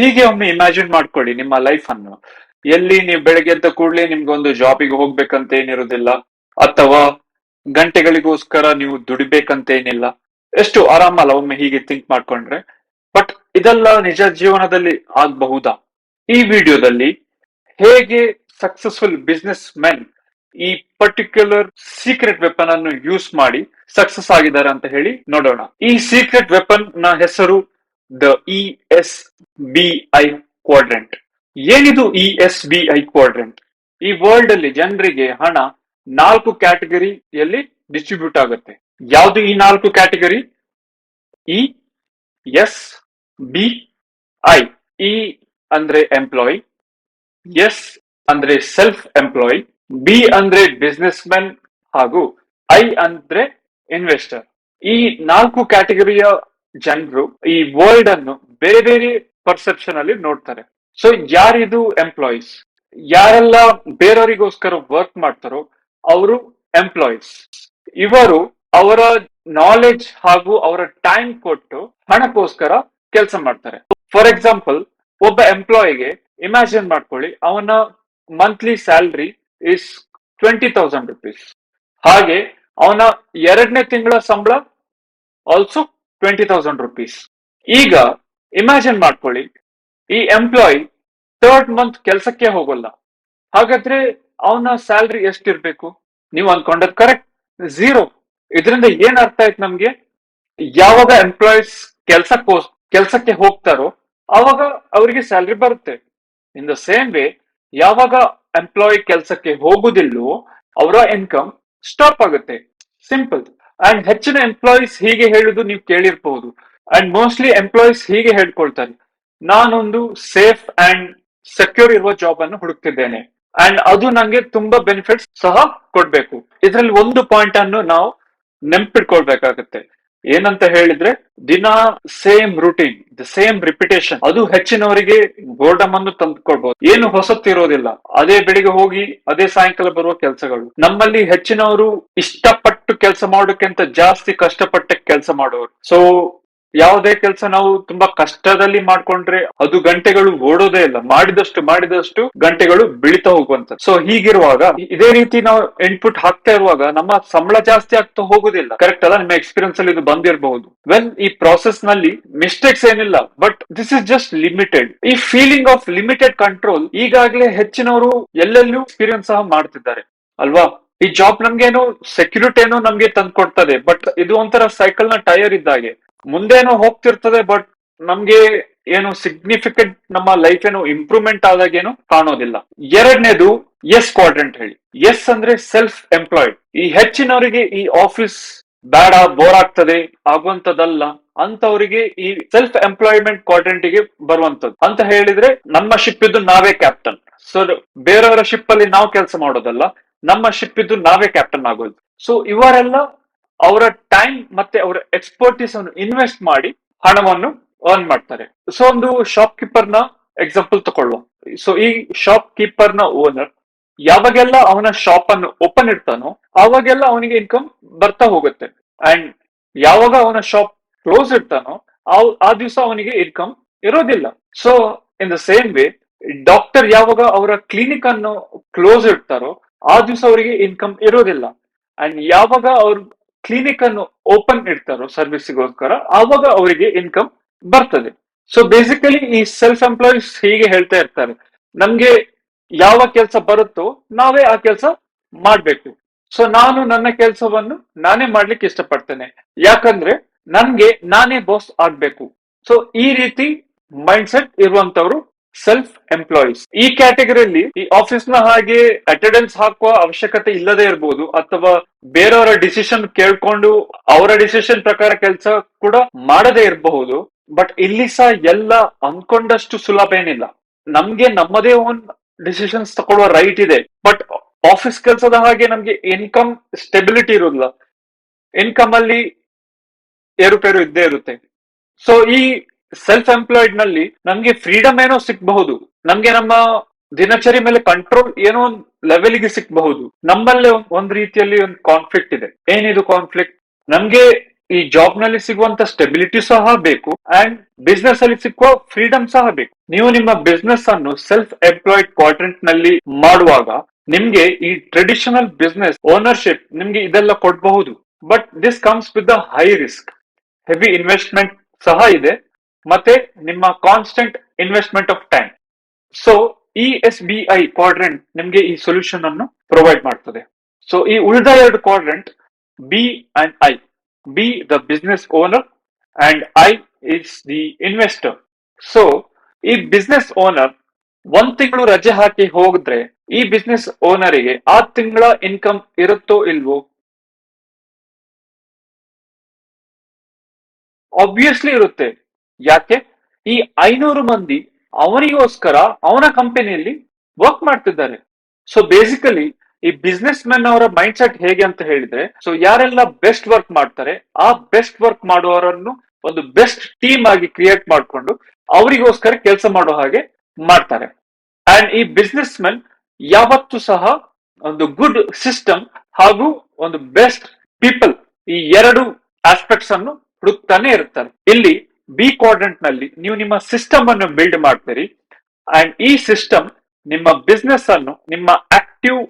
ಹೀಗೆ ಒಮ್ಮೆ ಇಮ್ಯಾಜಿನ್ ಮಾಡ್ಕೊಳ್ಳಿ ನಿಮ್ಮ ಲೈಫ್ ಅನ್ನು. ಎಲ್ಲಿ ನೀವು ಬೆಳಗ್ಗೆ ಎದ್ದ ಕೂಡಲೇ ನಿಮ್ಗೊಂದು ಜಾಬಿಗೆ ಹೋಗ್ಬೇಕಂತ ಏನಿರುದಿಲ್ಲ ಅಥವಾ ಗಂಟೆಗಳಿಗೋಸ್ಕರ ನೀವು ದುಡಿಬೇಕಂತ ಏನಿಲ್ಲ. ಎಷ್ಟು ಆರಾಮಲ್ಲ ಒಮ್ಮೆ ಹೀಗೆ ಥಿಂಕ್ ಮಾಡ್ಕೊಂಡ್ರೆ. ಬಟ್ ಇದೆಲ್ಲ ನಿಜ ಜೀವನದಲ್ಲಿ ಆಗಬಹುದಾ? ಈ ವಿಡಿಯೋದಲ್ಲಿ ಹೇಗೆ ಸಕ್ಸಸ್ಫುಲ್ ಬಿಸ್ನೆಸ್ ಮೆನ್ ಈ ಪರ್ಟಿಕ್ಯುಲರ್ ಸೀಕ್ರೆಟ್ ವೆಪನ್ ಅನ್ನು ಯೂಸ್ ಮಾಡಿ ಸಕ್ಸಸ್ ಆಗಿದ್ದಾರೆ ಅಂತ ಹೇಳಿ ನೋಡೋಣ. ಈ ಸೀಕ್ರೆಟ್ ವೆಪನ್ನ ಹೆಸರು the E S B I quadrant. ಏನಿದು E S B I quadrant? ಈ ವರ್ಲ್ಡ್ ಅಲ್ಲಿ ಜನರಿಗೆ ಹಣ ನಾಲ್ಕು ಕ್ಯಾಟಗರಿಯಲ್ಲಿ ಡಿಸ್ಟ್ರಿಬ್ಯೂಟ್ ಆಗುತ್ತೆ. ಯಾವುದು ಈ ನಾಲ್ಕು category? E S B I. E ಅಂದ್ರೆ ಎಂಪ್ಲಾಯ್, ಎಸ್ ಅಂದ್ರೆ ಸೆಲ್ಫ್ ಎಂಪ್ಲಾಯ್ ಬಿ ಅಂದ್ರೆ ಬಿಸ್ನೆಸ್ ಮ್ಯಾನ್ ಹಾಗೂ ಐ ಅಂದ್ರೆ ಇನ್ವೆಸ್ಟರ್. ಈ ನಾಲ್ಕು ಕ್ಯಾಟಗರಿಯ ಜನರು ಈ ವರ್ಲ್ಡ್ ಅನ್ನು ಬೇರೆ ಬೇರೆ ಪರ್ಸೆಪ್ಷನ್ ಅಲ್ಲಿ ನೋಡ್ತಾರೆ. ಸೊ ಯಾರಿದು ಎಂಪ್ಲಾಯೀಸ್ ಯಾರೆಲ್ಲ ಬೇರೆಯವರಿಗೋಸ್ಕರ ವರ್ಕ್ ಮಾಡ್ತಾರೋ ಅವರು ಎಂಪ್ಲಾಯೀಸ್ ಇವರು ಅವರ ನಾಲೆಜ್ ಹಾಗೂ ಅವರ ಟೈಮ್ ಕೊಟ್ಟು ಹಣಕ್ಕೋಸ್ಕರ ಕೆಲಸ ಮಾಡ್ತಾರೆ. ಫಾರ್ ಎಕ್ಸಾಂಪಲ್ ಒಬ್ಬ ಎಂಪ್ಲಾಯಿಗೆ ಇಮ್ಯಾಜಿನ್ ಮಾಡ್ಕೊಳ್ಳಿ, ಅವನ monthly salary is twenty thousand rupees ಹಾಗೆ ಅವನ ಎರಡನೇ ತಿಂಗಳ ಸಂಬಳ ಆಲ್ಸೋ ಟ್ವೆಂಟಿ ತೌಸಂಡ್ ರುಪೀಸ್ ಈಗ ಇಮ್ಯಾಜಿನ್ ಮಾಡ್ಕೊಳ್ಳಿ, ಈ ಎಂಪ್ಲಾಯಿ ಥರ್ಡ್ ಮಂತ್ ಕೆಲಸಕ್ಕೆ ಹೋಗಲ್ಲ. ಹಾಗಾದ್ರೆ ಅವನ ಸ್ಯಾಲ್ರಿ ಎಷ್ಟಿರ್ಬೇಕು? ನೀವು ಅನ್ಕೊಂಡದ್ ಕರೆಕ್ಟ್ ಝೀರೋ ಇದರಿಂದ ಏನ್ ಅರ್ಥ ಆಯ್ತು ನಮ್ಗೆ? ಯಾವಾಗ ಎಂಪ್ಲಾಯೀಸ್ ಕೆಲ್ಸಕ್ಕೆ ಕೆಲ್ಸಕ್ಕೆ ಹೋಗ್ತಾರೋ, ಅವಾಗ ಅವರಿಗೆ ಸ್ಯಾಲ್ರಿ ಬರುತ್ತೆ. ಇನ್ ದ ಸೇಮ್ ವೇ ಯಾವಾಗ ಎಂಪ್ಲಾಯಿ ಕೆಲ್ಸಕ್ಕೆ ಹೋಗುದಿಲ್ಲೋ, ಅವರ ಇನ್ಕಮ್ ಸ್ಟಾಪ್ ಆಗುತ್ತೆ. ಸಿಂಪಲ್ ಅಂಡ್ ಹೆಚ್ಚಿನ ಎಂಪ್ಲಾಯೀಸ್ ಹೀಗೆ ಹೇಳುದು ನೀವು ಕೇಳಿರ್ಬಹುದು ಅಂಡ್ ಮೋಸ್ಟ್ಲಿ ಎಂಪ್ಲಾಯೀಸ್ ಹೀಗೆ ಹೇಳ್ಕೊಳ್ತಾರೆ. ನಾನೊಂದು ಸೇಫ್ ಅಂಡ್ ಸೆಕ್ಯೂರ್ ಇರುವ ಜಾಬ್ ಅನ್ನು ಹುಡುಕ್ತಿದ್ದೇನೆ. ಅಂಡ್ ಅದು ನಂಗೆ ತುಂಬಾ ಬೆನಿಫಿಟ್ಸ್ ಸಹ ಕೊಡ್ಬೇಕು. ಇದರಲ್ಲಿ ಒಂದು ಪಾಯಿಂಟ್ ಅನ್ನು ನಾವು ನೆನ್ಪಿಟ್ಕೊಳ್ಬೇಕಾಗತ್ತೆ. ಏನಂತ ಹೇಳಿದ್ರೆ, ದಿನ same routine the same repetition ಅದು ಹೆಚ್ಚಿನವರಿಗೆ ಬೋರ್ಡಮ್ ಅನ್ನು ತಂದುಕೊಳ್ಬಹುದು ಏನು ಹೊಸತ್ತಿರೋದಿಲ್ಲ ಅದೇ ಬೆಳಿಗ್ಗೆ ಹೋಗಿ, ಅದೇ ಸಾಯಂಕಾಲ ಬರುವ ಕೆಲಸಗಳು. ನಮ್ಮಲ್ಲಿ ಹೆಚ್ಚಿನವರು ಇಷ್ಟಪಟ್ಟು ಕೆಲಸ ಮಾಡೋಕ್ಕಿಂತ ಜಾಸ್ತಿ ಕಷ್ಟಪಟ್ಟ ಕೆಲಸ ಮಾಡೋರು. ಸೊ ಯಾವುದೇ ಕೆಲಸ ನಾವು ತುಂಬಾ ಕಷ್ಟದಲ್ಲಿ ಮಾಡ್ಕೊಂಡ್ರೆ ಅದು ಗಂಟೆಗಳು ಓಡೋದೇ ಇಲ್ಲ. ಮಾಡಿದಷ್ಟು ಮಾಡಿದಷ್ಟು ಗಂಟೆಗಳು ಬೀಳ್ತಾ ಹೋಗುವಂತ ಸೊ ಹೀಗಿರುವಾಗ ಇದೇ ರೀತಿ ನಾವು ಇನ್ಪುಟ್ ಹಾಕ್ತಾ ಇರುವಾಗ ನಮ್ಮ ಸಂಬಳ ಜಾಸ್ತಿ ಆಗ್ತಾ ಹೋಗುದಿಲ್ಲ. ಕರೆಕ್ಟ್ ಅಲ್ಲ? ನಿಮ್ಮ ಎಕ್ಸ್ಪೀರಿಯನ್ಸ್ ಅಲ್ಲಿ ಇದು ಬಂದಿರಬಹುದು. ವೆನ್ ಈ ಪ್ರಾಸೆಸ್ನಲ್ಲಿ ಮಿಸ್ಟೇಕ್ಸ್ ಏನಿಲ್ಲ. But this is just limited ಈ ಫೀಲಿಂಗ್ ಆಫ್ ಲಿಮಿಟೆಡ್ ಕಂಟ್ರೋಲ್ ಈಗಾಗಲೇ ಹೆಚ್ಚಿನವರು ಎಲ್ಲೆಲ್ಲೂ ಎಕ್ಸ್ಪೀರಿಯನ್ಸ್ ಸಹ ಮಾಡ್ತಿದ್ದಾರೆ. ಅಲ್ವಾ? ಈ ಜಾಬ್ ನಮ್ಗೇನು ಸೆಕ್ಯೂರಿಟಿ ಏನೋ ನಮ್ಗೆ ತಂದ್ಕೊಡ್ತದೆ. ಬಟ್ ಇದು ಒಂಥರ ಸೈಕಲ್ನ ಟೈರ್ ಇದ್ದಾಗೆ. ಮುಂದೇನೋ ಹೋಗ್ತಿರ್ತದೆ ಬಟ್ ನಮ್ಗೆ ಏನು ಸಿಗ್ನಿಫಿಕೆಂಟ್ ನಮ್ಮ ಲೈಫ್ ಏನು ಇಂಪ್ರೂವ್ಮೆಂಟ್ ಆದಾಗೇನು ಕಾಣೋದಿಲ್ಲ. ಎರಡನೇದು ಎಸ್ ಕ್ವಾಡ್ರೆಂಟ್ ಹೇಳಿ. ಎಸ್ ಅಂದ್ರೆ ಸೆಲ್ಫ್ ಎಂಪ್ಲಾಯ್ಡ್ ಈ ಹೆಚ್ಚಿನವರಿಗೆ ಈ ಆಫೀಸ್ ಬೇಡ ಬೋರ್ ಆಗ್ತದೆ ಆಗುವಂತದಲ್ಲ ಅಂತವರಿಗೆ ಈ ಸೆಲ್ಫ್ ಎಂಪ್ಲಾಯ್ಮೆಂಟ್ ಕ್ವಾಡ್ರೆಂಟ್ಗೆ ಬರುವಂತದ್ದು ಅಂತ ಹೇಳಿದ್ರೆ ನಮ್ಮ ಶಿಪ್ ಇದ್ದು ನಾವೇ ಕ್ಯಾಪ್ಟನ್ ಸೊ ಬೇರೆಯವರ ಶಿಪ್ ಅಲ್ಲಿ ನಾವು ಕೆಲಸ ಮಾಡೋದಲ್ಲ, ನಮ್ಮ ಶಿಪ್ ಇದ್ದು ನಾವೇ ಕ್ಯಾಪ್ಟನ್ ಆಗೋದು. ಸೊ ಇವರೆಲ್ಲ ಅವರ ಟೈಮ್ ಮತ್ತೆ ಅವರ ಎಕ್ಸ್ಪರ್ಟೀಸ್ ಅನ್ನು ಇನ್ವೆಸ್ಟ್ ಮಾಡಿ ಹಣವನ್ನು ಅರ್ನ್ ಮಾಡ್ತಾರೆ. ಸೊ ಒಂದು ಶಾಪ್ ಕೀಪರ್ನ ಎಕ್ಸಾಂಪಲ್ ತಗೊಳ್ಳುವ. ಸೊ ಈ ಶಾಪ್ ಕೀಪರ್ನ ಓನರ್ ಯಾವಾಗೆಲ್ಲ ಅವನ ಶಾಪ್ ಅನ್ನು ಓಪನ್ ಇಡ್ತಾನೋ ಅವಾಗೆಲ್ಲ ಅವನಿಗೆ ಇನ್ಕಮ್ ಬರ್ತಾ ಹೋಗುತ್ತೆ. ಅಂಡ್ ಯಾವಾಗ ಅವನ ಶಾಪ್ ಕ್ಲೋಸ್ ಇಡ್ತಾನೋ ಆ- ಆ ದಿವಸ ಅವನಿಗೆ ಇನ್ಕಮ್ ಇರೋದಿಲ್ಲ. So in the same way doctor ಯಾವಾಗ ಅವರ ಕ್ಲಿನಿಕ್ ಅನ್ನು ಕ್ಲೋಸ್ ಇಡ್ತಾರೋ ಆ ದಿವಸ ಅವರಿಗೆ ಇನ್ಕಮ್ ಇರೋದಿಲ್ಲ. ಅಂಡ್ ಯಾವಾಗ ಅವ್ರು ಕ್ಲಿನಿಕ್ ಅನ್ನು ಓಪನ್ ಇಡ್ತಾರೋ ಸರ್ವಿಸ್ಗೋಸ್ಕರ ಆವಾಗ ಅವರಿಗೆ ಇನ್ಕಮ್ ಬರ್ತದೆ. ಸೊ ಬೇಸಿಕಲಿ ಈ ಸೆಲ್ಫ್ ಎಂಪ್ಲಾಯೀಸ್ ಹೀಗೆ ಹೇಳ್ತಾ ಇರ್ತಾರೆ. ನಮ್ಗೆ ಯಾವ ಕೆಲಸ ಬರುತ್ತೋ ನಾವೇ ಆ ಕೆಲಸ ಮಾಡ್ಬೇಕು. ಸೊ ನಾನು ನನ್ನ ಕೆಲಸವನ್ನು ನಾನೇ ಮಾಡ್ಲಿಕ್ಕೆ ಇಷ್ಟಪಡ್ತೇನೆ. ಯಾಕಂದ್ರೆ ನನ್ಗೆ ನಾನೇ ಬಾಸ್ ಆಗ್ಬೇಕು. ಸೊ ಈ ರೀತಿ ಮೈಂಡ್ ಸೆಟ್ ಇರುವಂತವ್ರು ಸೆಲ್ಫ್ ಎಂಪ್ಲಾಯೀಸ್ ಈ ಕ್ಯಾಟಗರಿಯಲ್ಲಿ ಈ ಆಫೀಸ್ನ ಹಾಗೆ ಅಟೆಂಡೆನ್ಸ್ ಹಾಕುವ ಅವಶ್ಯಕತೆ ಇಲ್ಲದೆ ಇರಬಹುದು ಅಥವಾ ಬೇರೆಯವರ ಡಿಸಿಷನ್ ಕೇಳ್ಕೊಂಡು ಅವರ ಡಿಸಿಷನ್ ಪ್ರಕಾರ ಕೆಲಸ ಕೂಡ ಮಾಡದೇ ಇರಬಹುದು. ಬಟ್ ಇಲ್ಲಿ ಸಹ ಎಲ್ಲ ಅನ್ಕೊಂಡಷ್ಟು ಸುಲಭ ಏನಿಲ್ಲ. ನಮ್ಗೆ ನಮ್ಮದೇ ಓನ್ ಡಿಸಿಷನ್ಸ್ ತಗೊಳ್ಳುವ ರೈಟ್ ಇದೆ. ಬಟ್ ಆಫೀಸ್ ಕೆಲಸದ ಹಾಗೆ ನಮ್ಗೆ ಇನ್ಕಮ್ ಸ್ಟೆಬಿಲಿಟಿ ಇರೋದಿಲ್ಲ ಇನ್ಕಮ್ ಅಲ್ಲಿ ಏರುಪೇರು ಇದ್ದೇ ಇರುತ್ತೆ. ಸೊ ಈ ಸೆಲ್ಫ್ ಎಂಪ್ಲಾಯ್ಡ್ನಲ್ಲಿ ನಮ್ಗೆ ಫ್ರೀಡಮ್ ಏನೋ ಸಿಕ್ಬಹುದು ನಮ್ಗೆ ನಮ್ಮ ದಿನಚರಿ ಮೇಲೆ ಕಂಟ್ರೋಲ್ ಏನೋ ಒಂದು ಲೆವೆಲ್ಗೆ ಸಿಕ್ಬಹುದು ನಮ್ಮಲ್ಲೇ ಒಂದ್- ರೀತಿಯಲ್ಲಿ ಒಂದು ಕಾನ್ಫ್ಲಿಕ್ಟ್ ಇದೆ. ಏನಿದು ಕಾನ್ಫ್ಲಿಕ್ಟ್ ನಮ್ಗೆ ಈ ಜಾಬ್ನಲ್ಲಿ ಸಿಗುವಂತ ಸ್ಟೆಬಿಲಿಟಿ ಸಹ ಬೇಕು ಅಂಡ್ ಬಿಸ್ನೆಸ್ ಅಲ್ಲಿ ಸಿಕ್ಕುವ ಫ್ರೀಡಮ್ ಸಹ ಬೇಕು. ನೀವು ನಿಮ್ಮ ಬಿಸ್ನೆಸ್ ಅನ್ನು ಸೆಲ್ಫ್ ಎಂಪ್ಲಾಯ್ಡ್ ಕ್ವಾಡ್ರೆಂಟ್ನಲ್ಲಿ ಮಾಡುವಾಗ ನಿಮ್ಗೆ ಈ ಟ್ರೆಡಿಷನಲ್ ಬಿಸ್ನೆಸ್ ಓನರ್ಶಿಪ್ ನಿಮ್ಗೆ ಇದೆಲ್ಲ ಕೊಡಬಹುದು. But this comes with the high risk heavy investment ಸಹ ಇದೆ. ಮತ್ತೆ ನಿಮ್ಮ constant investment of time so E S B I quadrant ನಿಮ್ಗೆ ಈ ಸೊಲ್ಯೂಷನ್ ಅನ್ನು ಪ್ರೊವೈಡ್ ಮಾಡ್ತದೆ. ಸೊ ಈ ಉಳಿದ ಎರಡು quadrant B and I B the business owner and I is the investor so ಈ ಬಿಸ್ನೆಸ್ ಓನರ್ ಒಂದ್ ತಿಂಗಳು ರಜೆ ಹಾಕಿ ಹೋಗಿದ್ರೆ ಈ ಬಿಸ್ನೆಸ್ ಓನರಿಗೆ ಆ ತಿಂಗಳ ಇನ್ಕಮ್ ಇರುತ್ತೋ ಇಲ್ವೋ? ಆಬ್ವಿಯಸ್ಲಿ ಇರುತ್ತೆ. ಯಾಕೆ? ಈ ಐನೂರು ಮಂದಿ ಅವನಿಗೋಸ್ಕರ ಅವನ ಕಂಪನಿಯಲ್ಲಿ ವರ್ಕ್ ಮಾಡ್ತಿದ್ದಾರೆ. ಸೊ ಬೇಸಿಕಲಿ ಈ ಬಿಸ್ನೆಸ್ ಮೆನ್ ಅವರ ಮೈಂಡ್ ಸೆಟ್ ಹೇಗೆ ಅಂತ ಹೇಳಿದ್ರೆ ಸೊ ಯಾರೆಲ್ಲ ಬೆಸ್ಟ್ ವರ್ಕ್ ಮಾಡ್ತಾರೆ, ಆ ಬೆಸ್ಟ್ ವರ್ಕ್ ಮಾಡುವವರನ್ನು ಒಂದು ಬೆಸ್ಟ್ ಟೀಮ್ ಆಗಿ ಕ್ರಿಯೇಟ್ ಮಾಡಿಕೊಂಡು ಅವರಿಗೋಸ್ಕರ ಕೆಲಸ ಮಾಡೋ ಹಾಗೆ ಮಾಡ್ತಾರೆ. ಅಂಡ್ ಈ ಬಿಸ್ನೆಸ್ ಮೆನ್ ಯಾವತ್ತು ಸಹ ಒಂದು ಗುಡ್ ಸಿಸ್ಟಮ್ ಹಾಗೂ ಒಂದು ಬೆಸ್ಟ್ ಪೀಪಲ್ ಈ ಎರಡು ಆಸ್ಪೆಕ್ಟ್ಸ್ ಅನ್ನು ಹುಡುಕ್ತಾನೆ ಇರ್ತಾರೆ. ಇಲ್ಲಿ ಬಿ ಕ್ವಾಡ್ರೆಂಟ್ನಲ್ಲಿ ನೀವು ನಿಮ್ಮ ಸಿಸ್ಟಮ್ ಅನ್ನು ಬಿಲ್ಡ್ ಮಾಡ್ತೀರಿ. ಅಂಡ್ ಈ ಸಿಸ್ಟಮ್ ನಿಮ್ಮ ಬಿಸ್ನೆಸ್ ಅನ್ನು ನಿಮ್ಮ ಆಕ್ಟಿವ್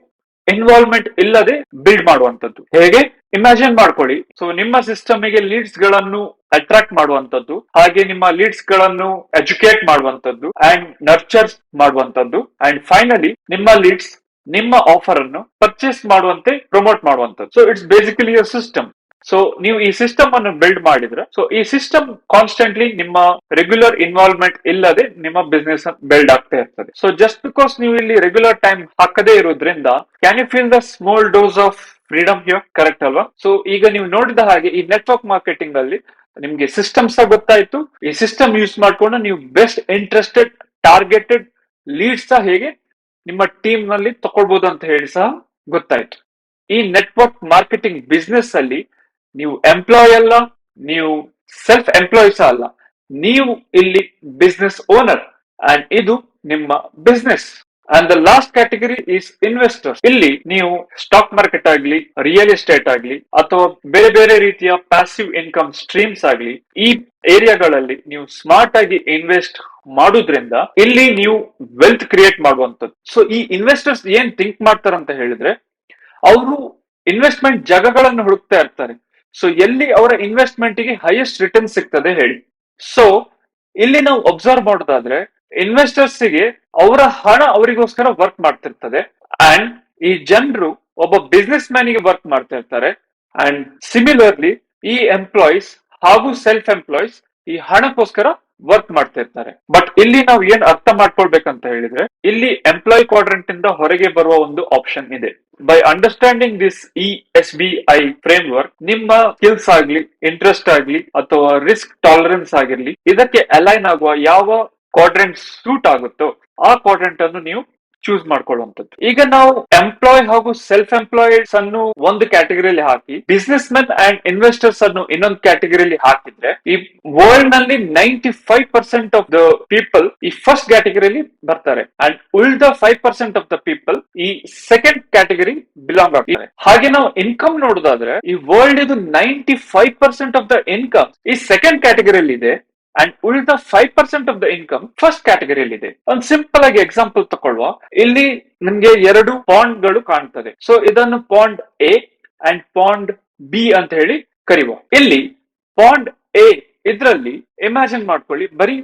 ಇನ್ವಾಲ್ವ್ಮೆಂಟ್ ಇಲ್ಲದೆ ಬಿಲ್ಡ್ ಮಾಡುವಂತದ್ದು ಹೇಗೆ? ಇಮ್ಯಾಜಿನ್ ಮಾಡ್ಕೊಳ್ಳಿ. ಸೊ ನಿಮ್ಮ ಸಿಸ್ಟಮ್ಗೆ ಲೀಡ್ಸ್ಗಳನ್ನು ಅಟ್ರಾಕ್ಟ್ ಮಾಡುವಂತದ್ದು ಹಾಗೆ ನಿಮ್ಮ ಲೀಡ್ಸ್ಗಳನ್ನು ಎಜುಕೇಟ್ ಮಾಡುವಂತದ್ದು ಅಂಡ್ ನರ್ಚರ್ಸ್ ಮಾಡುವಂತದ್ದು ಅಂಡ್ ಫೈನಲಿ ನಿಮ್ಮ ಲೀಡ್ಸ್ ನಿಮ್ಮ ಆಫರ್ ಅನ್ನು ಪರ್ಚೇಸ್ ಮಾಡುವಂತೆ ಪ್ರಮೋಟ್ ಮಾಡುವಂತದ್ದು so it's basically system so ನೀವು ಈ ಸಿಸ್ಟಮ್ ಅನ್ನು ಬಿಲ್ಡ್ ಮಾಡಿದ್ರೆ ಸೊ ಈ ಸಿಸ್ಟಮ್ ಕಾನ್ಸ್ಟೆಂಟ್ಲಿ ನಿಮ್ಮ ರೆಗ್ಯುಲರ್ ಇನ್ವಾಲ್ವ್ಮೆಂಟ್ ಇಲ್ಲದೆ ನಿಮ್ಮ ಬಿಸ್ನೆಸ್ ಬಿಲ್ಡ್ ಆಗ್ತಾ ಇರ್ತದೆ. ಸೊ ಜಸ್ಟ್ ಬಿಕಾಸ್ ನೀವು ಇಲ್ಲಿ ರೆಗ್ಯುಲರ್ ಟೈಮ್ ಹಾಕದೇ ಇರೋದ್ರಿಂದ can you feel the small dose of freedom here correct ಅಲ್ವಾ? ಸೊ ಈಗ ನೀವು ನೋಡಿದ ಹಾಗೆ ಈ ನೆಟ್ವರ್ಕ್ ಮಾರ್ಕೆಟಿಂಗ್ ಅಲ್ಲಿ ನಿಮ್ಗೆ ಸಿಸ್ಟಮ್ ಸಹ ಗೊತ್ತಾಯ್ತು. ಈ ಸಿಸ್ಟಮ್ ಯೂಸ್ ಮಾಡ್ಕೊಂಡು ನೀವು ಬೆಸ್ಟ್ ಇಂಟ್ರೆಸ್ಟೆಡ್ ಟಾರ್ಗೆಟೆಡ್ ಲೀಡ್ಸ್ ಸಹ ಹೇಗೆ ನಿಮ್ಮ ಟೀಮ್ನಲ್ಲಿ ತಕೊಳ್ಬಹುದು ಅಂತ ಹೇಳಿ ಸಹ ಗೊತ್ತಾಯ್ತು. ಈ ನೆಟ್ವರ್ಕ್ ಮಾರ್ಕೆಟಿಂಗ್ ಬಿಸ್ನೆಸ್ ಅಲ್ಲಿ ನೀವು ಎಂಪ್ಲಾಯ್ ಅಲ್ಲ, ನೀವು ಸೆಲ್ಫ್ ಎಂಪ್ಲಾಯೀಸ್ ಅಲ್ಲ. ನೀವು ಇಲ್ಲಿ ಬಿಸ್ನೆಸ್ ಓನರ್ ಅಂಡ್ ಇದು ನಿಮ್ಮ business and the last category is investor ಇಲ್ಲಿ ನೀವು ಸ್ಟಾಕ್ ಮಾರ್ಕೆಟ್ ಆಗ್ಲಿ ರಿಯಲ್ ಎಸ್ಟೇಟ್ ಆಗ್ಲಿ, ಅಥವಾ ಬೇರೆ ಬೇರೆ ರೀತಿಯ ಪ್ಯಾಸಿವ್ ಇನ್ಕಮ್ ಸ್ಟ್ರೀಮ್ಸ್ ಆಗ್ಲಿ, ಈ ಏರಿಯಾಗಳಲ್ಲಿ ನೀವು ಸ್ಮಾರ್ಟ್ ಆಗಿ ಇನ್ವೆಸ್ಟ್ ಮಾಡೋದ್ರಿಂದ ಇಲ್ಲಿ ನೀವು ವೆಲ್ತ್ ಕ್ರಿಯೇಟ್ ಮಾಡುವಂಥದ್ದು. ಸೊ ಈ ಇನ್ವೆಸ್ಟರ್ಸ್ ಏನ್ ಥಿಂಕ್ ಮಾಡ್ತಾರಂತ ಹೇಳಿದ್ರೆ, ಅವರು ಇನ್ವೆಸ್ಟ್ಮೆಂಟ್ ಜಾಗಗಳನ್ನು ಹುಡುಕ್ತಾ ಇರ್ತಾರೆ. ಸೊ ಎಲ್ಲಿ ಅವರ ಇನ್ವೆಸ್ಟ್ಮೆಂಟ್ಗೆ ಹೈಯೆಸ್ಟ್ ರಿಟರ್ನ್ ಸಿಗ್ತದೆ ಹೇಳಿ. ಸೊ ಇಲ್ಲಿ ನಾವು ಅಬ್ಸರ್ವ್ ಮಾಡೋದಾದ್ರೆ ಇನ್ವೆಸ್ಟರ್ಸ್ಗೆ ಅವರ ಹಣ ಅವರಿಗೋಸ್ಕರ ವರ್ಕ್ ಮಾಡ್ತಿರ್ತದೆ. ಅಂಡ್ ಈ ಜನರು ಒಬ್ಬ ಬಿಸ್ನೆಸ್ ಮ್ಯಾನ್ಗೆ ವರ್ಕ್ ಮಾಡ್ತಾ ಇರ್ತಾರೆ ಅಂಡ್ ಸಿಮಿಲರ್ಲಿ ಈ ಎಂಪ್ಲಾಯೀಸ್ ಹಾಗೂ ಸೆಲ್ಫ್ ಎಂಪ್ಲಾಯೀಸ್ ಈ ಹಣಕ್ಕೋಸ್ಕರ ವರ್ಕ್ ಮಾಡ್ತಾ ಇರ್ತಾರೆ. ಬಟ್ ಇಲ್ಲಿ ನಾವು ಏನ್ ಅರ್ಥ ಮಾಡ್ಕೊಳ್ಬೇಕಂತ ಹೇಳಿದ್ರೆ, ಇಲ್ಲಿ ಎಂಪ್ಲಾಯ್ ಕ್ವಾಡ್ರೆಂಟ್ ಇಂದ ಹೊರಗೆ ಬರುವ ಒಂದು ಆಪ್ಷನ್ ಇದೆ. By understanding this E S B I framework ನಿಮ್ಮ ಸ್ಕಿಲ್ಸ್ ಆಗ್ಲಿ ಇಂಟ್ರೆಸ್ಟ್ ಆಗ್ಲಿ, ಅಥವಾ ರಿಸ್ಕ್ ಟಾಲರೆನ್ಸ್ ಆಗಿರ್ಲಿ, ಇದಕ್ಕೆ ಅಲೈನ್ ಆಗುವ ಯಾವ ಕ್ವಾಡ್ರೆಂಟ್ ಸೂಟ್ ಆಗುತ್ತೋ, ಆ ಕ್ವಾಡ್ರೆಂಟ್ ಅನ್ನು ನೀವು ಚೂಸ್ ಮಾಡ್ಕೊಳ್ಳುವಂಥದ್ದು. ಈಗ ನಾವು ಎಂಪ್ಲಾಯ್ ಹಾಗೂ ಸೆಲ್ಫ್ ಎಂಪ್ಲಾಯ್ಸ್ ಅನ್ನು ಒಂದು ಕ್ಯಾಟಗರಿಯಲ್ಲಿ ಹಾಕಿ ಬಿಸ್ನೆಸ್ ಮೆನ್ ಅಂಡ್ ಇನ್ವೆಸ್ಟರ್ಸ್ ಅನ್ನು ಇನ್ನೊಂದು ಕ್ಯಾಟಗರಿಯಲ್ಲಿ ಹಾಕಿದ್ರೆ, ಈ ವರ್ಲ್ಡ್ನಲ್ಲಿ ninety five percent of the people ಈ ಫಸ್ಟ್ ಕ್ಯಾಟಗರಿಯಲ್ಲಿ ಬರ್ತಾರೆ. ಅಂಡ್ ಉಳಿದ five percent of the people ಈ ಸೆಕೆಂಡ್ ಕ್ಯಾಟಗರಿ ಬಿಲಾಂಗ್ ಆಗ್ತಾರೆ. ಹಾಗೆ ನಾವು ಇನ್ಕಮ್ ನೋಡೋದಾದ್ರೆ, ಈ ವರ್ಲ್ಡ್ ಇದು ninety five percent of the income ಈ ಸೆಕೆಂಡ್ ಕ್ಯಾಟಗರಿಯಲ್ಲಿ ಇದೆ. ಅಂಡ್ ಉಳಿದ five percent of the income first ಕ್ಯಾಟಗರಿಯಲ್ಲಿ ಇದೆ ಒಂದು ಸಿಂಪಲ್ ಆಗಿ ಎಕ್ಸಾಂಪಲ್ ತಗೊಳ್ಳುವ ಇಲ್ಲಿ ನಿಮ್ಗೆ ಎರಡು ಪಾಂಡ್ಗಳು ಕಾಣ್ತದೆ. ಸೊ ಇದನ್ನು pond A and pond B ಅಂತ ಹೇಳಿ ಕರಿವ. ಇಲ್ಲಿ ಪಾಂಡ್ ಎ ಇದರಲ್ಲಿ ಇಮ್ಯಾಜಿನ್ ಮಾಡ್ಕೊಳ್ಳಿ. ಬರೀ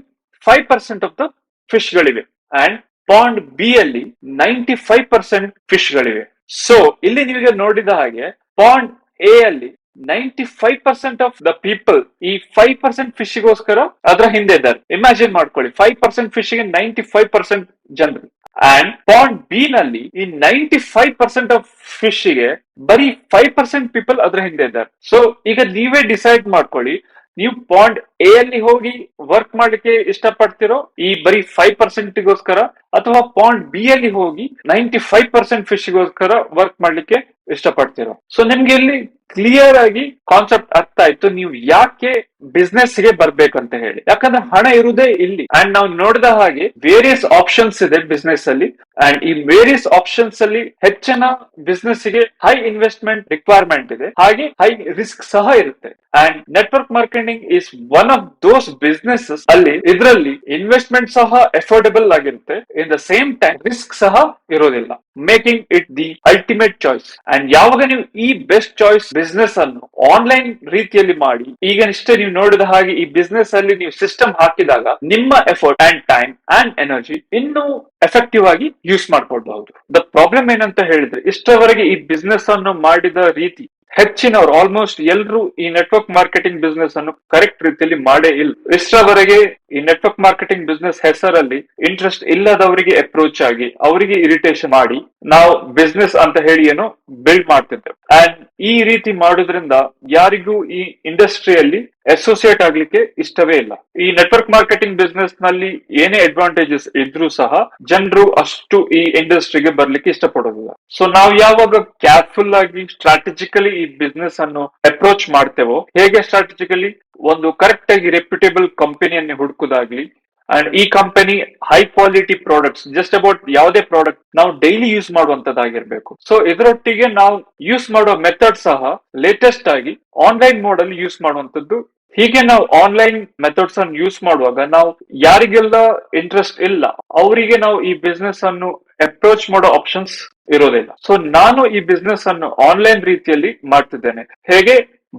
five percent of the fish ಗಳಿವೆ ಅಂಡ್ ಪಾಂಡ್ ಬಿ ಅಲ್ಲಿ ನೈಂಟಿ ಫೈವ್ ಪರ್ಸೆಂಟ್ ಫಿಶ್ ಗಳಿವೆ ಸೊ ಇಲ್ಲಿ ನಿಮಗೆ ನೋಡಿದ ಹಾಗೆ ಪಾಂಡ್ ಎ ಅಲ್ಲಿ ninety five percent of the people ಈ ಫೈವ್ ಪರ್ಸೆಂಟ್ ಫಿಶ್ಗೋಸ್ಕರ ಅದರ ಹಿಂದೆ ಇದ್ದಾರೆ. ಇಮ್ಯಾಜಿನ್ ಮಾಡ್ಕೊಳ್ಳಿ. ಫೈವ್ ಪರ್ಸೆಂಟ್ ಫಿಶ್ಗೆ ನೈಂಟಿ ಫೈವ್ ಪರ್ಸೆಂಟ್ ಜನರು. ಅಂಡ್ ಪಾಂಡ್ ಬಿ ನಲ್ಲಿ ಈ ನೈಂಟಿ ಫೈವ್ ಪರ್ಸೆಂಟ್ ಆಫ್ ಫಿಶ್ಗೆ ಬರೀ ಫೈವ್ ಪರ್ಸೆಂಟ್ ಪೀಪಲ್ ಅದರ ಹಿಂದೆ ಇದ್ದಾರೆ. ಸೊ ಈಗ ನೀವೇ ಡಿಸೈಡ್ ಮಾಡ್ಕೊಳ್ಳಿ. ನೀವು ಪಾಂಡ್ ಎ ಅಲ್ಲಿ ಹೋಗಿ ವರ್ಕ್ ಮಾಡ್ಲಿಕ್ಕೆ ಇಷ್ಟಪಡ್ತಿರೋ ಈ ಬರೀ ಫೈವ್ ಪರ್ಸೆಂಟ್ ಗೋಸ್ಕರ ಅಥವಾ ಪಾಯಿಂಟ್ ಬಿ ಅಲ್ಲಿ ಹೋಗಿ ನೈಂಟಿ ಫೈವ್ ಪರ್ಸೆಂಟ್ ಫಿಶ್ ಗೋಸ್ಕರ ವರ್ಕ್ ಮಾಡ್ಲಿಕ್ಕೆ ಇಷ್ಟಪಡ್ತಿರೋ. ಸೊ ನಿಮ್ಗೆ ಇಲ್ಲಿ ಕ್ಲಿಯರ್ ಆಗಿ ಕಾನ್ಸೆಪ್ಟ್ ಅರ್ಥ ಆಯ್ತು. ನೀವು ಯಾಕೆ ಬಿಸ್ನೆಸ್ಗೆ ಬರ್ಬೇಕಂತ ಹೇಳಿ. ಯಾಕಂದ್ರೆ ಹಣ ಇರುವುದೇ ಇಲ್ಲಿ. ಅಂಡ್ ನಾವು ನೋಡಿದ ಹಾಗೆ ವೇರಿಯಸ್ ಆಪ್ಷನ್ಸ್ ಇದೆ ಬಿಸ್ನೆಸ್ ಅಲ್ಲಿ. ಅಂಡ್ ಈ ವೇರಿಯಸ್ ಆಪ್ಷನ್ಸ್ ಅಲ್ಲಿ ಹೆಚ್ಚಿನ ಬಿಸ್ನೆಸ್ಗೆ ಹೈ ಇನ್ವೆಸ್ಟ್ಮೆಂಟ್ ರಿಕ್ವೈರ್ಮೆಂಟ್ ಇದೆ. ಹಾಗೆ ಹೈ ರಿಸ್ಕ್ ಸಹ ಇರುತ್ತೆ. And network marketing is one of those business ಅಲ್ಲಿ ಇದರಲ್ಲಿ ಇನ್ವೆಸ್ಟ್ಮೆಂಟ್ ಸಹ ಎಫೋರ್ಡೆಬಲ್ ಆಗಿರುತ್ತೆ. In the same time risk ಸಹ ಇರೋದಿಲ್ಲ. Making it the ultimate choice and ಯಾವಾಗ ನೀವು ಈ ಬೆಸ್ಟ್ ಚಾಯ್ಸ್ ಬಿಸ್ನೆಸ್ ಅನ್ನು ಆನ್ಲೈನ್ ರೀತಿಯಲ್ಲಿ ಮಾಡಿ, ಈಗ ಇಷ್ಟೇ ನೀವು ನೋಡಿದ ಹಾಗೆ ಈ ಬಿಸ್ನೆಸ್ ಅಲ್ಲಿ ನೀವು ಸಿಸ್ಟಮ್ ಹಾಕಿದಾಗ ನಿಮ್ಮ effort and time and energy ಇನ್ನೂ ಎಫೆಕ್ಟಿವ್ ಆಗಿ ಯೂಸ್ ಮಾಡ್ಕೊಳ್ಬಹುದು. ದ ಪ್ರಾಬ್ಲಮ್ ಏನಂತ ಹೇಳಿದ್ರೆ ಇಷ್ಟವರೆಗೆ ಈ ಬಿಸ್ನೆಸ್ ಅನ್ನು ಮಾಡಿದ ರೀತಿ ಹೆಚ್ಚಿನವರು ಆಲ್ಮೋಸ್ಟ್ ಎಲ್ಲರೂ ಈ ನೆಟ್ವರ್ಕ್ ಮಾರ್ಕೆಟಿಂಗ್ ಬಿಸ್ನೆಸ್ ಅನ್ನು ಕರೆಕ್ಟ್ ರೀತಿಯಲ್ಲಿ ಮಾಡೇ ಇಲ್ಲ. ಇಷ್ಟರವರೆಗೆ ಈ ನೆಟ್ವರ್ಕ್ ಮಾರ್ಕೆಟಿಂಗ್ ಬಿಸ್ನೆಸ್ ಹೆಸರಲ್ಲಿ ಇಂಟ್ರೆಸ್ಟ್ ಇಲ್ಲದವರಿಗೆ ಅಪ್ರೋಚ್ ಆಗಿ ಅವರಿಗೆ ಇರಿಟೇಷನ್ ಮಾಡಿ ನಾವು ಬಿಸ್ನೆಸ್ ಅಂತ ಹೇಳಿ ಏನು ಬಿಲ್ಡ್ ಮಾಡ್ತಿದ್ದೇವೆ. ಅಂಡ್ ಈ ರೀತಿ ಮಾಡೋದ್ರಿಂದ ಯಾರಿಗೂ ಈ ಇಂಡಸ್ಟ್ರಿಯಲ್ಲಿ ಅಸೋಸಿಯೇಟ್ ಆಗ್ಲಿಕ್ಕೆ ಇಷ್ಟವೇ ಇಲ್ಲ. ಈ ನೆಟ್ವರ್ಕ್ ಮಾರ್ಕೆಟಿಂಗ್ ಬಿಸ್ನೆಸ್ನಲ್ಲಿ ಏನೇ ಅಡ್ವಾಂಟೇಜಸ್ ಇದ್ರೂ ಸಹ ಜನರು ಅಷ್ಟು ಈ ಇಂಡಸ್ಟ್ರಿಗೆ ಬರ್ಲಿಕ್ಕೆ ಇಷ್ಟಪಡೋದಿಲ್ಲ. ಸೊ ನಾವು ಯಾವಾಗ ಕೇರ್ಫುಲ್ ಆಗಿ ಸ್ಟ್ರಾಟಜಿಕಲಿ ಈ ಬಿಸ್ನೆಸ್ ಅನ್ನು ಅಪ್ರೋಚ್ ಮಾಡ್ತೇವೋ, ಹೇಗೆ ಸ್ಟ್ರಾಟಜಿಕಲಿ ಒಂದು ಕರೆಕ್ಟ್ ಆಗಿ ರೆಪ್ಯೂಟೇಬಲ್ ಕಂಪನಿಯನ್ನು ಹುಡುಕುದಾಗ್ಲಿ ಅಂಡ್ ಈ company high quality products just about ಯಾವುದೇ ಪ್ರಾಡಕ್ಟ್ ನಾವು ಡೈಲಿ ಯೂಸ್ ಮಾಡುವಂತದ್ದಾಗಿರ್ಬೇಕು ಸೊ ಇದರೊಟ್ಟಿಗೆ ನಾವು ಯೂಸ್ ಮಾಡೋ ಮೆಥಡ್ ಸಹ ಲೇಟೆಸ್ಟ್ ಆಗಿ ಆನ್ಲೈನ್ ಮೋಡ್ ಅಲ್ಲಿ ಯೂಸ್ ಮಾಡುವಂತದ್ದು ಹೀಗೆ ನಾವು ಆನ್ಲೈನ್ ಮೆಥಡ್ಸ್ ಅನ್ನು ಯೂಸ್ ಮಾಡುವಾಗ ನಾವು ಯಾರಿಗೆಲ್ಲ ಇಂಟ್ರೆಸ್ಟ್ ಇಲ್ಲ, ಅವರಿಗೆ ನಾವು ಈ ಬಿಸ್ನೆಸ್ ಅನ್ನು ಅಪ್ರೋಚ್ ಮಾಡೋ ಆಪ್ಷನ್ಸ್ ಇರೋದಿಲ್ಲ. ಸೊ ನಾನು ಈ ಬಿಸ್ನೆಸ್ ಅನ್ನು ಆನ್ಲೈನ್ ರೀತಿಯಲ್ಲಿ ಮಾಡ್ತಿದ್ದೇನೆ. ಹೇಗೆ?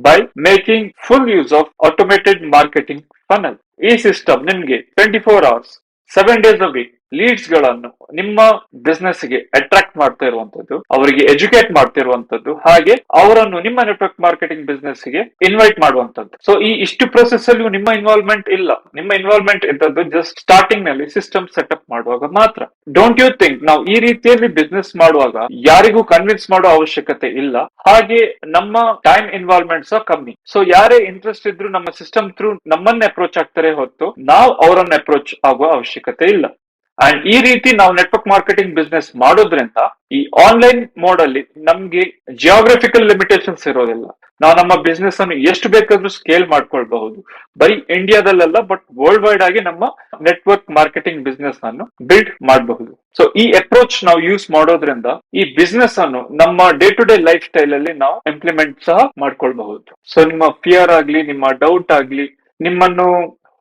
By making full use of automated marketing funnel ಈ ಸಿಸ್ಟಮ್ ನಿಮ್ಗೆ twenty four hours seven days a week ಲೀಡ್ಸ್ಗಳನ್ನು ನಿಮ್ಮ ಬಿಸ್ನೆಸ್ಗೆ ಅಟ್ರಾಕ್ಟ್ ಮಾಡ್ತಾ ಇರುವಂತದ್ದು ಅವರಿಗೆ ಎಜುಕೇಟ್ ಮಾಡ್ತಾ ಇರುವಂತದ್ದು ಹಾಗೆ ಅವರನ್ನು ನಿಮ್ಮ ನೆಟ್ವರ್ಕ್ ಮಾರ್ಕೆಟಿಂಗ್ ಬಿಸ್ನೆಸ್ಗೆ ಇನ್ವೈಟ್ ಮಾಡುವಂತದ್ದು ಸೊ ಈ ಇಷ್ಟು ಪ್ರೊಸೆಸ್ ಅಲ್ಲಿ ನಿಮ್ಮ ಇನ್ವಾಲ್ವ್ಮೆಂಟ್ ಇಲ್ಲ. ನಿಮ್ಮ ಇನ್ವಾಲ್ವ್ಮೆಂಟ್ ಇದ್ದದ್ದು ಜಸ್ಟ್ ಸ್ಟಾರ್ಟಿಂಗ್ನಲ್ಲಿ ಸಿಸ್ಟಮ್ ಸೆಟಪ್ ಮಾಡುವಾಗ ಮಾತ್ರ. ಡೋಂಟ್ ಯು ಥಿಂಕ್ ನಾವು ಈ ರೀತಿಯಲ್ಲಿ ಬಿಸ್ನೆಸ್ ಮಾಡುವಾಗ ಯಾರಿಗೂ ಕನ್ವಿನ್ಸ್ ಮಾಡೋ ಅವಶ್ಯಕತೆ ಇಲ್ಲ. ಹಾಗೆ ನಮ್ಮ ಟೈಮ್ ಇನ್ವಾಲ್ವ್ಮೆಂಟ್ ಸಹ ಕಮ್ಮಿ. ಸೊ ಯಾರೇ ಇಂಟ್ರೆಸ್ಟ್ ಇದ್ರು ನಮ್ಮ ಸಿಸ್ಟಮ್ ಥ್ರೂ ನಮ್ಮನ್ನೇ ಅಪ್ರೋಚ್ ಆಗ್ತಾರೆ ಹೊತ್ತು ನಾವು ಅವರನ್ನ ಅಪ್ರೋಚ್ ಆಗುವ ಅವಶ್ಯಕತೆ ಇಲ್ಲ. ಅಂಡ್ ಈ ರೀತಿ ನಾವು ನೆಟ್ವರ್ಕ್ ಮಾರ್ಕೆಟಿಂಗ್ ಬಿಸ್ನೆಸ್ ಮಾಡೋದ್ರಿಂದ ಈ ಆನ್ಲೈನ್ ಮೋಡ್ ಅಲ್ಲಿ ನಮ್ಗೆ ಜಿಯೋಗ್ರಫಿಕಲ್ ಲಿಮಿಟೇಷನ್ಸ್ ಇರೋದಿಲ್ಲ. ನಾವು ನಮ್ಮ ಬಿಸ್ನೆಸ್ ಅನ್ನು ಎಷ್ಟು ಬೇಕಾದ್ರೂ ಸ್ಕೇಲ್ ಮಾಡ್ಕೊಳ್ಬಹುದು. ಬರೀ ಇಂಡಿಯಾದಲ್ಲೆಲ್ಲ ಬಟ್ ವರ್ಲ್ಡ್ ವೈಡ್ ಆಗಿ ನಮ್ಮ ನೆಟ್ವರ್ಕ್ ಮಾರ್ಕೆಟಿಂಗ್ ಬಿಸ್ನೆಸ್ ಅನ್ನು ಬಿಲ್ಡ್ ಮಾಡಬಹುದು. ಸೊ ಈ ಅಪ್ರೋಚ್ ನಾವು ಯೂಸ್ ಮಾಡೋದ್ರಿಂದ ಈ ಬಿಸ್ನೆಸ್ ಅನ್ನು ನಮ್ಮ day to day lifestyle ಅಲ್ಲಿ ನಾವು ಇಂಪ್ಲಿಮೆಂಟ್ ಸಹ ಮಾಡ್ಕೊಳ್ಬಹುದು. ಸೊ ನಿಮ್ಮ ಫಿಯರ್ ಆಗ್ಲಿ, ನಿಮ್ಮ ಡೌಟ್ ಆಗ್ಲಿ, ನಿಮ್ಮನ್ನು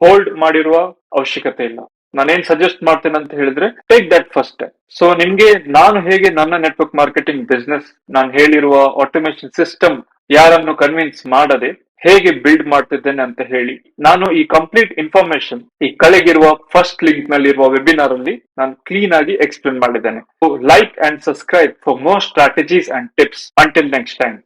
ಹೋಲ್ಡ್ ಮಾಡಿರುವ ಅವಶ್ಯಕತೆ ಇಲ್ಲ. ನಾನೇನ್ ಸಜೆಸ್ಟ್ ಮಾಡ್ತೇನೆ ಅಂತ ಹೇಳಿದ್ರೆ ಟೇಕ್ ದಟ್ ಫಸ್ಟ್ ಸೊ ನಿಮ್ಗೆ ನಾನು ಹೇಗೆ ನನ್ನ ನೆಟ್ವರ್ಕ್ ಮಾರ್ಕೆಟಿಂಗ್ ಬಿಸ್ನೆಸ್ ನಾನು ಹೇಳಿರುವ ಆಟೋಮೇಶನ್ ಸಿಸ್ಟಮ್ ಯಾರನ್ನು ಕನ್ವಿನ್ಸ್ ಮಾಡದೆ ಹೇಗೆ ಬಿಲ್ಡ್ ಮಾಡ್ತಿದ್ದೇನೆ ಅಂತ ಹೇಳಿ, ನಾನು ಈ ಕಂಪ್ಲೀಟ್ ಇನ್ಫಾರ್ಮೇಶನ್ ಈ ಕಳೆಗಿರುವ ಫಸ್ಟ್ ಲಿಂಕ್ ನಲ್ಲಿರುವ ವೆಬಿನಾರ್ ಅಲ್ಲಿ ನಾನು ಕ್ಲೀನ್ ಆಗಿ ಎಕ್ಸ್ಪ್ಲೇನ್ ಮಾಡಿದ್ದೇನೆ. Like and subscribe for more strategies and tips until next time